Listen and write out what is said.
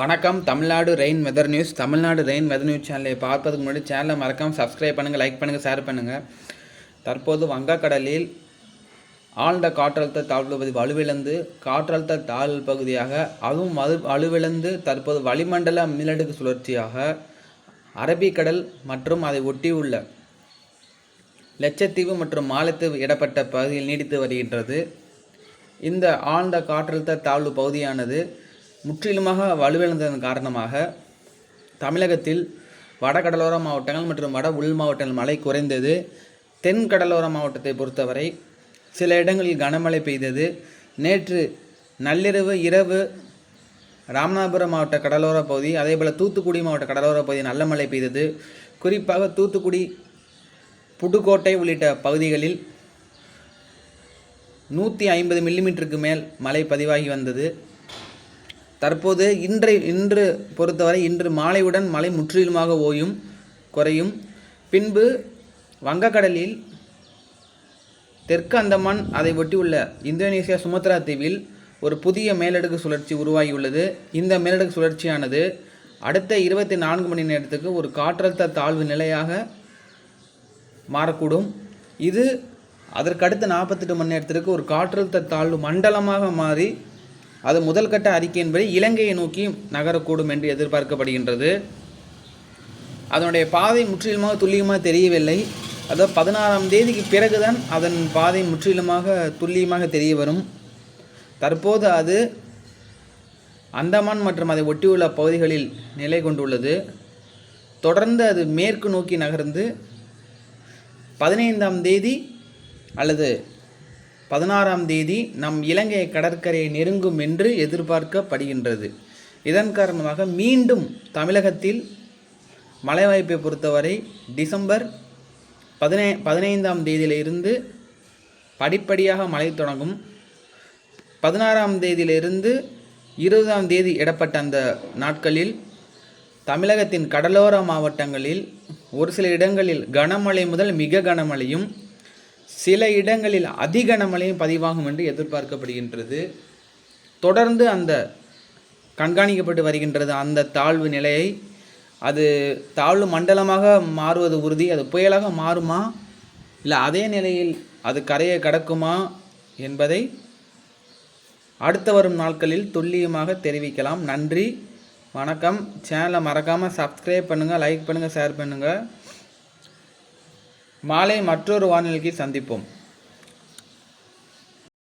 வணக்கம். Tamil Nadu rain weather news Tamil Nadu rain weather news சேனலை பார்ப்பதுக்கு முன்னாடி சேனலை மறக்காமல் சப்ஸ்கிரைப் பண்ணுங்கள் லைக் பண்ணுங்கள் ஷேர் பண்ணுங்கள் தற்போது வங்கக்கடலில் ஆழ்ந்த காற்றழுத்த தாழ்வு பகுதி வலுவிழந்து காற்றழுத்த தாழ்வு பகுதியாக அதுவும் வலு வலுவிழந்து தற்போது வளிமண்டல மேலடுக்கு சுழற்சியாக அரபிக்கடல் மற்றும் அதை ஒட்டியுள்ள லட்சத்தீவு மற்றும் மாலத்தீவு இடப்பட்ட பகுதியில் நீடித்து வருகின்றது. இந்த ஆழ்ந்த காற்றழுத்த தாழ்வு பகுதியானது முற்றிலுமாக வலுவிழந்ததன் காரணமாக தமிழகத்தில் வடகடலோர மாவட்டங்கள் மற்றும் வட உள் மாவட்டங்கள் மழை குறைந்தது. தென் கடலோர மாவட்டத்தை பொறுத்தவரை சில இடங்களில் கனமழை பெய்தது. நேற்று நள்ளிரவு இரவு ராமநாதபுரம் மாவட்ட கடலோர பகுதி அதேபோல் தூத்துக்குடி மாவட்ட கடலோர பகுதி நல்ல மழை பெய்தது. குறிப்பாக தூத்துக்குடி புதுக்கோட்டை உள்ளிட்ட பகுதிகளில் நூற்றி ஐம்பது மில்லிமீட்டருக்கு மேல் மழை பதிவாகி வந்தது. தற்போது இன்றை இன்று பொறுத்தவரை இன்று மாலையுடன் மழை முற்றிலுமாக ஓயும் குறையும். பின்பு வங்கக்கடலில் தெற்கு அந்தமான் அதை ஒட்டியுள்ள இந்தோனேசியா சுமத்ரா தீவில் ஒரு புதிய மேலடுக்கு சுழற்சி உருவாகியுள்ளது. இந்த மேலடுக்கு சுழற்சியானது அடுத்த இருபத்தி நான்கு மணி நேரத்துக்கு ஒரு காற்றழுத்த தாழ்வு நிலையாக மாறக்கூடும். இது அதற்கடுத்த நாற்பத்தெட்டு மணி நேரத்திற்கு ஒரு காற்றழுத்த தாழ்வு மண்டலமாக மாறி அது முதல் கட்ட அறிக்கையின்படி இலங்கையை நோக்கி நகரக்கூடும் என்று எதிர்பார்க்கப்படுகின்றது. அதனுடைய பாதை முற்றிலுமாக துல்லியமாக தெரியவில்லை. அதாவது பதினாறாம் தேதிக்கு பிறகுதான் அதன் பாதை முற்றிலுமாக துல்லியமாக தெரிய வரும். தற்போது அது அந்தமான் மற்றும் அதை ஒட்டியுள்ள பகுதிகளில் நிலை கொண்டுள்ளது. தொடர்ந்து அது மேற்கு நோக்கி நகர்ந்து பதினைந்தாம் தேதி அல்லது பதினாறாம் தேதி நம் இலங்கை கடற்கரையை நெருங்கும் என்று எதிர்பார்க்கப்படுகின்றது. இதன் காரணமாக மீண்டும் தமிழகத்தில் மழை வாய்ப்பை பொறுத்தவரை டிசம்பர் பதினை பதினைந்தாம் தேதியிலிருந்து படிப்படியாக மழை தொடங்கும். பதினாறாம் தேதியிலிருந்து இருபதாம் தேதி இடப்பட்ட அந்த நாட்களில் தமிழகத்தின் கடலோர மாவட்டங்களில் ஒரு சில இடங்களில் கனமழை முதல் மிக கனமழையும் சில இடங்களில் அதிக கனமழையும் பதிவாகும் என்று எதிர்பார்க்கப்படுகின்றது. தொடர்ந்து அந்த கண்காணிக்கப்பட்டு வருகின்றது அந்த தாழ்வு நிலையை. அது தாழ்வு மண்டலமாக மாறுவது உறுதி அது புயலாக மாறுமா? இல்லை அதே நிலையில் அது கரையை கடக்குமா என்பதை அடுத்து வரும் நாட்களில் துல்லியமாக தெரிவிக்கலாம். நன்றி வணக்கம். சேனலை மறக்காமல் சப்ஸ்கிரைப் பண்ணுங்கள் லைக் பண்ணுங்கள் ஷேர் பண்ணுங்கள் மாலை மற்றொரு வானிலைக்கு சந்திப்போம்.